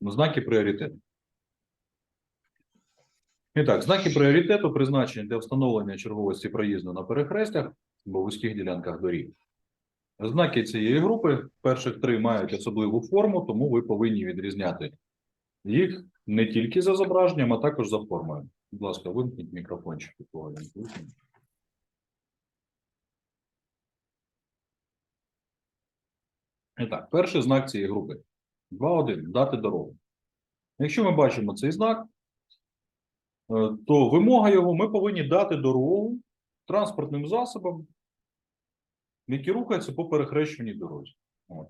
Знаки пріоритету. І так, знаки пріоритету призначені для встановлення черговості проїзду на перехрестях або вузьких ділянках доріг. Знаки цієї групи, перших три мають особливу форму, тому ви повинні відрізняти їх не тільки за зображенням, а також за формою. Будь ласка, вимкніть мікрофончик. І так, перший знак цієї групи. 2.1. Дати дорогу. Якщо ми бачимо цей знак, е, то вимога його ми повинні дати дорогу транспортним засобам, які рухаються по перехрещеній дорозі.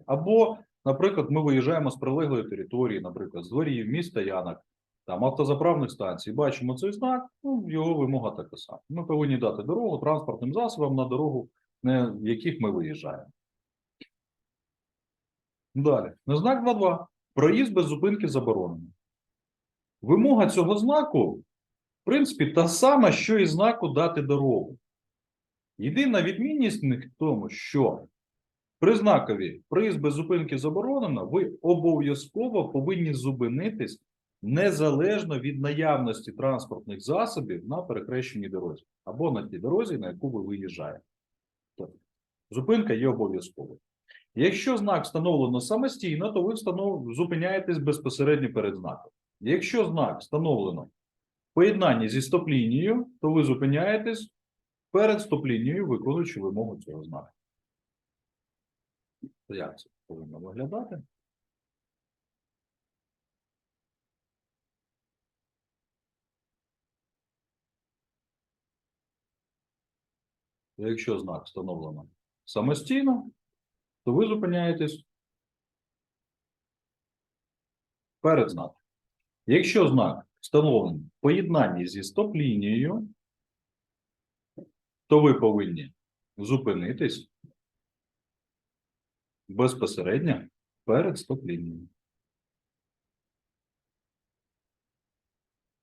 Або, наприклад, ми виїжджаємо з прилеглої території, наприклад, з дворів, міста Янок, там автозаправних станцій, бачимо цей знак, ну, його вимога така сама. Ми повинні дати дорогу транспортним засобам на дорогу, в яких ми виїжджаємо. Далі. На знак 2.2. Проїзд без зупинки заборонено. Вимога цього знаку, в принципі, та сама, що і знаку дати дорогу. Єдина відмінність в тому, що при знакові проїзд без зупинки заборонено, ви обов'язково повинні зупинитись незалежно від наявності транспортних засобів на перехрещеній дорозі або на тій дорозі, на яку ви виїжджаєте. Тобто, зупинка є обов'язковою. Якщо знак встановлено самостійно, то ви встанов... зупиняєтесь безпосередньо перед знаком. Якщо знак встановлено в поєднанні зі стоп-лінією, то ви зупиняєтесь перед стоп-лінією, виконуючи вимогу цього знаку. Як це повинно виглядати? Якщо знак встановлено самостійно, то ви зупиняєтесь перед знаком. Якщо знак встановлений в поєднанні зі стоп-лінією, то ви повинні зупинитись безпосередньо перед стоп-лінією.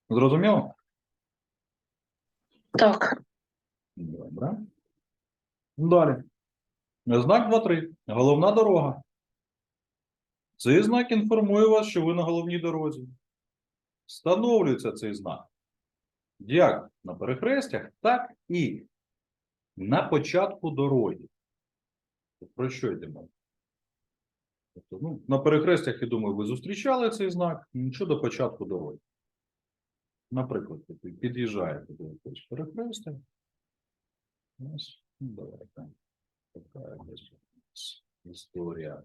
Зрозуміло? Так, Добре. Далі. Знак 2.3. Головна дорога. Цей знак інформує вас, що ви на головній дорозі. Встановлюється цей знак. Як на перехрестях, так і на початку дороги. Про що йдемо? Тобто, ну, на перехрестях, я думаю, ви зустрічали цей знак щодо початку дороги. Наприклад, під'їжджаєте до якогось перехрестя. Ось, ну, давайте. Така історія.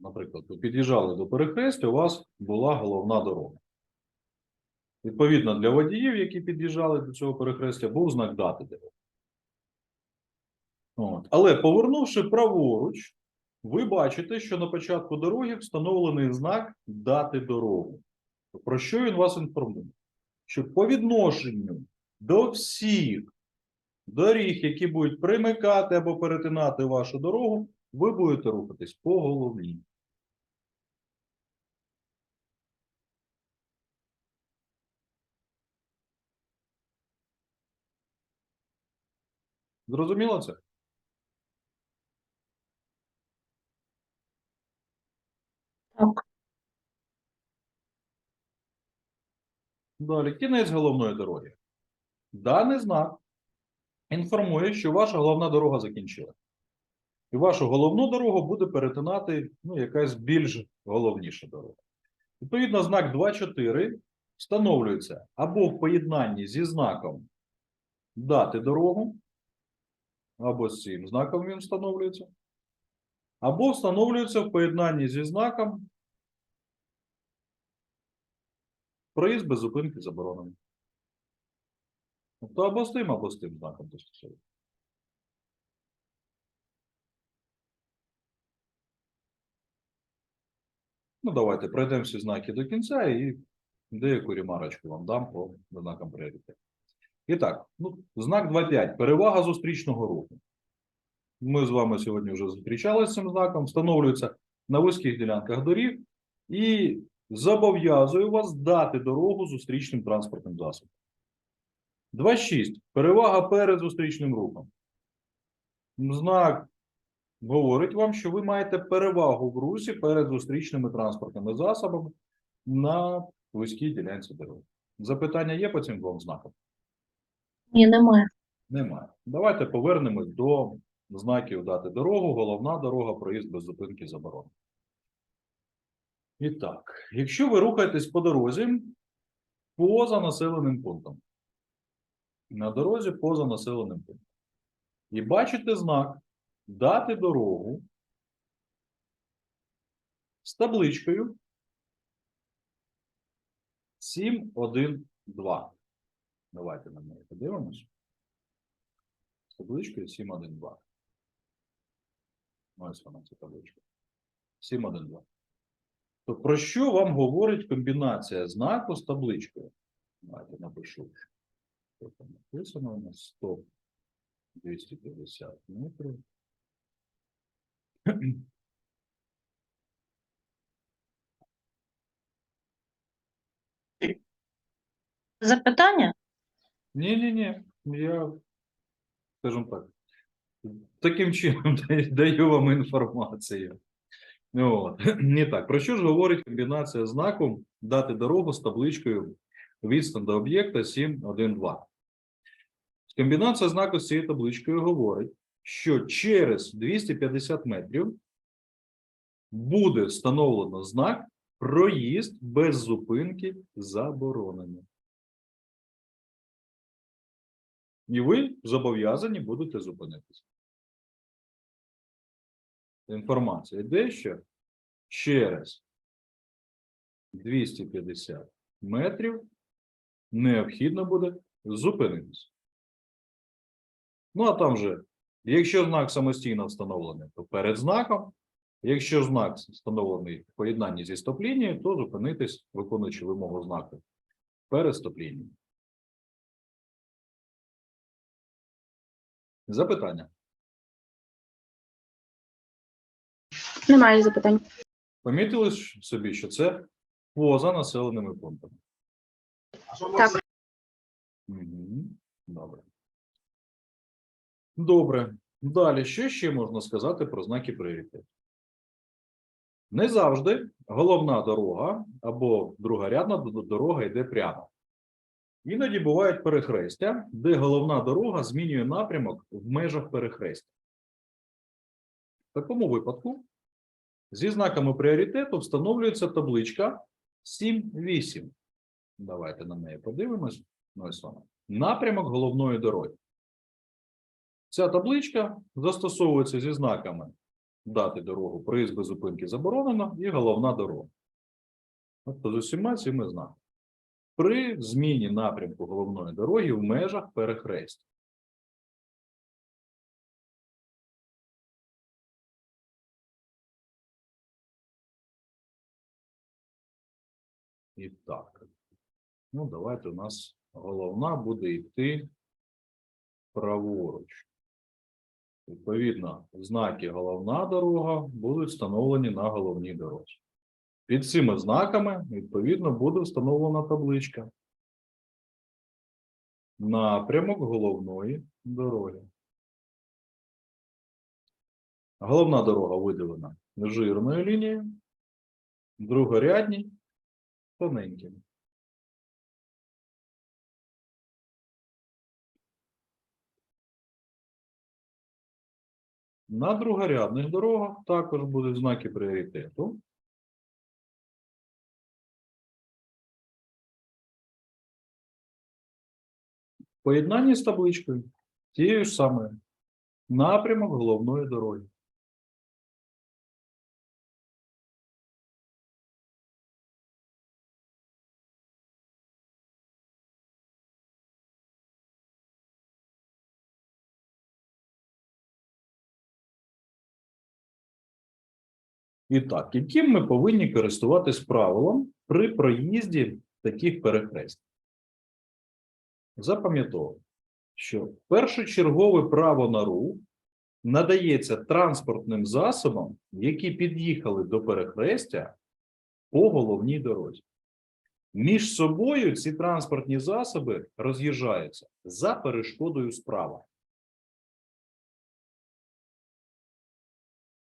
Наприклад, ви під'їжджали до перехрестя, у вас була головна дорога. Відповідно, для водіїв, які під'їжджали до цього перехрестя, був знак дати дороги. От. Але повернувши праворуч, ви бачите, що на початку дороги встановлений знак дати дорогу. Про що він вас інформує? Що по відношенню до всіх доріг, які будуть примикати або перетинати вашу дорогу, ви будете рухатись по головній. Зрозуміло це? Так, Далі, кінець головної дороги. Даний знак інформує, що ваша головна дорога закінчила. І вашу головну дорогу буде перетинати ну, якась більш головніша дорога. Відповідно, знак 2.4 встановлюється або в поєднанні зі знаком дати дорогу, або з цим знаком він встановлюється, або встановлюється в поєднанні зі знаком Проїзд без зупинки заборонений. Тобто або з тим, або з тим знаком застосовує. Ну, давайте пройдемо всі знаки до кінця і деяку ремарочку вам дам по знакам пріоритету. І так, ну, знак 2.5. Перевага зустрічного руху. Ми з вами сьогодні вже зустрічалися з цим знаком. Встановлюється на вузьких ділянках доріг і зобов'язує вас дати дорогу зустрічним транспортним засобам. 2.6. Перевага перед зустрічним рухом. Знак говорить вам, що ви маєте перевагу в русі перед зустрічними транспортними засобами на вузькій ділянці дороги. Запитання є по цим двом знакам? Ні, немає. Немає. Давайте повернемось до знаків дати дорогу, головна дорога, проїзд без зупинки заборонено. І так, якщо ви рухаєтесь по дорозі поза населеним пунктом, на дорозі поза населеним пунктом, і бачите знак дати дорогу з табличкою 712. Давайте на неї подивимось з табличкою 712. Ось вона ця табличка. 712. То про що вам говорить комбінація знаку з табличкою? Давайте напишу. Що там написано у нас 100 250 метрів. Запитання? Ні, ні, ні. Я, скажімо так, таким чином даю вам інформацію. Ну, От. Не так. Про що ж говорить комбінація знаку дати дорогу з табличкою відстань до об'єкта 712? Комбінація знаку з цією табличкою говорить, що через 250 метрів буде встановлено знак проїзд без зупинки заборонено. І ви зобов'язані будете зупинитися. Інформація йде, що через 250 метрів необхідно буде зупинитися. Ну, а там же, якщо знак самостійно встановлений, то перед знаком. Якщо знак встановлений в поєднанні зі стоп-лінією, то зупинитись, виконуючи вимогу знаку перед стоп-лінією. Запитання. Немає запитань. Помітили ж собі, що це поза населеними пунктами. Так. Угу. Добре. Добре. Далі, що ще можна сказати про знаки пріоритету? Не завжди головна дорога або другорядна дорога йде прямо. Іноді бувають перехрестя, де головна дорога змінює напрямок в межах перехрестя. В такому випадку зі знаками пріоритету встановлюється табличка 7-8. Давайте на неї подивимось. Ну, ось вона. Напрямок головної дороги. Ця табличка застосовується зі знаками дати дорогу, проїзд без зупинки заборонено і головна дорога. Тобто з усіма цими знаками. При зміні напрямку головної дороги в межах перехрестя. І так. Ну, давайте у нас головна буде йти праворуч. Відповідно, знаки головна дорога будуть встановлені на головній дорозі. Під цими знаками, відповідно, буде встановлена табличка. Напрямок головної дороги. Головна дорога виділена жирною лінією, другорядній тоненьким. На другорядних дорогах також будуть знаки пріоритету. В Поєднанні з табличкою тією ж самою. Напрямок головної дороги. І так, яким ми повинні користуватись правилом при проїзді таких перехрест? Запам'ятовуємо, що першочергове право на рух надається транспортним засобам, які під'їхали до перехрестя по головній дорозі. Між собою ці транспортні засоби роз'їжджаються за перешкодою справа.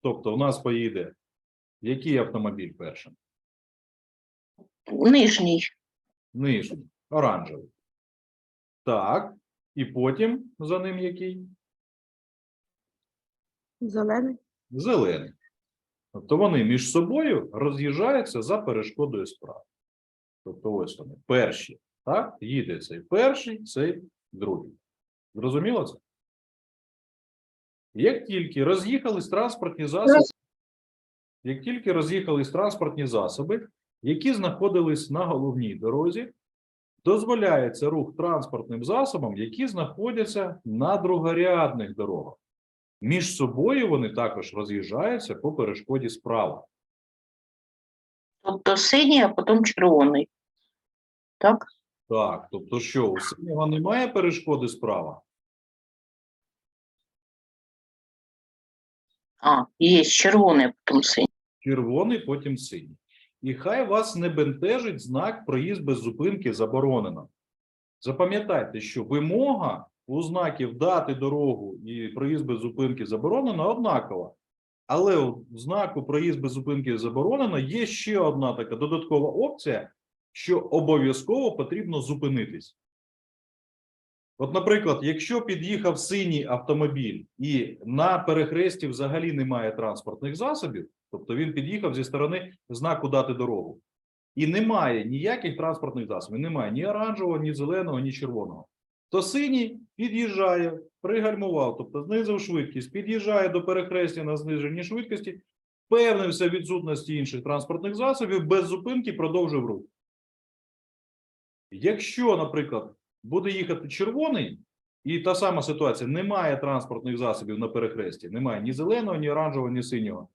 Тобто, у нас поїде який автомобіль першим? Нижній. Нижній, оранжевий. Так. І потім за ним який? Зелений. Зелений. Тобто вони між собою роз'їжджаються за перешкодою справи. Тобто ось вони перші. Так? Їде цей перший, цей другий. Зрозуміло це? Як тільки роз'їхались транспортні засоби, як тільки роз'їхались транспортні засоби, які знаходились на головній дорозі, дозволяється рух транспортним засобам, які знаходяться на другорядних дорогах. Між собою вони також роз'їжджаються по перешкоді справа. Тобто синій, а потім червоний. Так? Так, тобто що, у синього немає перешкоди справа? А, є червоний, а потім синій. Червоний, потім синій. І хай вас не бентежить знак проїзд без зупинки заборонено. Запам'ятайте, що вимога у знаків дати дорогу і проїзд без зупинки заборонено однакова. Але у знаку проїзд без зупинки заборонено є ще одна така додаткова опція, що обов'язково потрібно зупинитись. От, наприклад, якщо під'їхав синій автомобіль і на перехресті взагалі немає транспортних засобів, тобто він під'їхав зі сторони знаку дати дорогу, і немає ніяких транспортних засобів, немає ні оранжевого, ні зеленого, ні червоного, то синій під'їжджає, пригальмував, тобто знизив швидкість, під'їжджає до перехрестя на зниженні швидкості, впевнився в відсутності інших транспортних засобів, без зупинки продовжив рух. Якщо, наприклад, буде їхати червоний, і та сама ситуація, немає транспортних засобів на перехресті, немає ні зеленого, ні оранжевого, ні синього.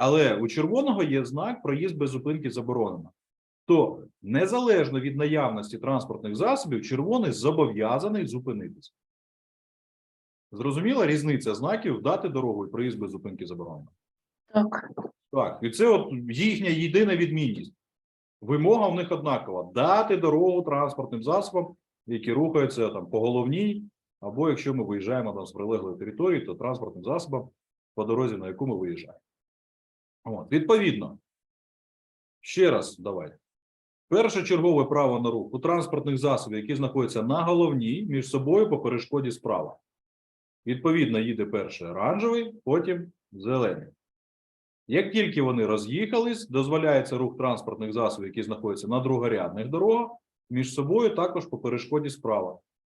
Але у червоного є знак проїзд без зупинки заборонено. То незалежно від наявності транспортних засобів, червоний зобов'язаний зупинитися. Зрозуміла різниця знаків дати дорогу і проїзд без зупинки заборонено. Так. Так, і це от їхня єдина відмінність. Вимога в них однакова: дати дорогу транспортним засобам, які рухаються там по головній, або якщо ми виїжджаємо там з прилеглої території, то транспортним засобам по дорозі, на яку ми виїжджаємо. От, відповідно, ще раз давайте. Першочергове право на рух у транспортних засобів, які знаходяться на головній, між собою по перешкоді справа. Відповідно, їде перший оранжевий, потім зелений. Як тільки вони роз'їхались, дозволяється рух транспортних засобів, які знаходяться на другорядних дорогах, між собою також по перешкоді справа.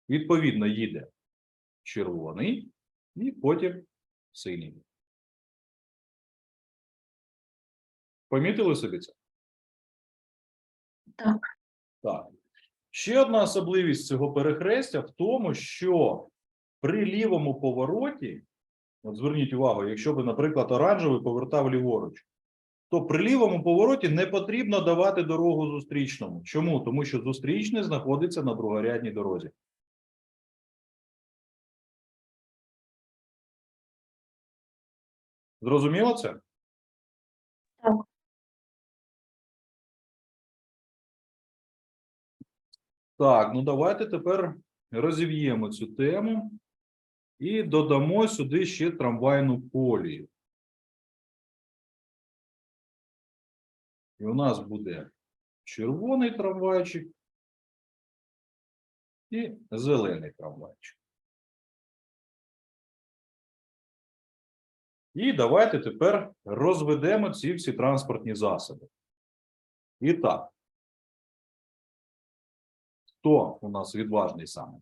Відповідно, їде червоний і потім синій. Помітили собі це? Так. Так. Ще одна особливість цього перехрестя в тому, що при лівому повороті, от зверніть увагу, якщо би, наприклад, оранжевий повертав ліворуч, то при лівому повороті не потрібно давати дорогу зустрічному. Чому? Тому що зустрічний знаходиться на другорядній дорозі. Зрозуміло це? Так, ну давайте тепер розів'ємо цю тему і додамо сюди ще трамвайну колію. І у нас буде червоний трамвайчик і зелений трамвайчик. І давайте тепер розведемо ці всі транспортні засоби. І так. Хто у нас відважний саме?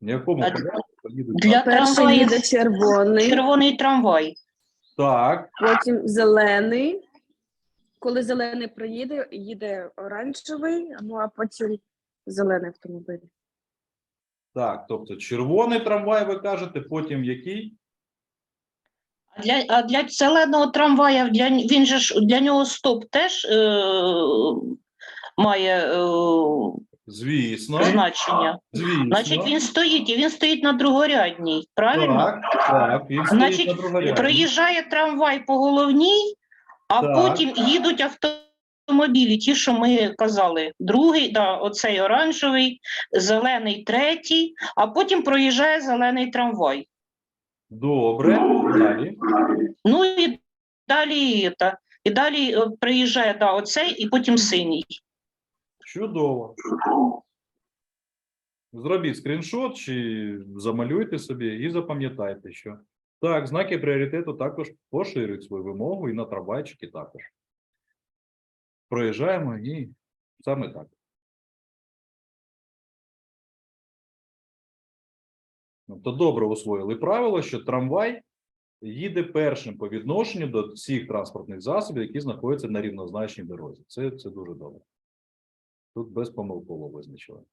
В якому А порядку поїдуть Для Перший трамваїв їде червоний, червоний трамвай. Так, потім зелений. Коли зелений приїде, їде оранжевий, ну а потім зелений автомобіль. так. Тобто червоний трамвай, ви кажете, потім який? А для, а для зеленого трамвая для, він же ж для нього стоп теж е, має е, Звісно. значення. Звісно. Значить, він стоїть і він стоїть на другорядній, правильно? Так, так, він стоїть Значить, на другорядній. Проїжджає трамвай по головній, а Так. потім їдуть автомобілі, ті, що ми казали, другий, да, оцей оранжевий, зелений третій, а потім проїжджає зелений трамвай. Добре, далі. Ну і далі, та, і далі е, приїжджає да, оцей, і потім синій. Чудово. Зробіть скріншот чи замалюйте собі і запам'ятайте, що так, знаки пріоритету також поширюють свою вимогу і на трамвайчики також. Проїжджаємо і саме так. Тобто добре усвоїли правило, що трамвай їде першим по відношенню до всіх транспортних засобів, які знаходяться на рівнозначній дорозі. Це, це дуже добре. Тут безпомилково визначили.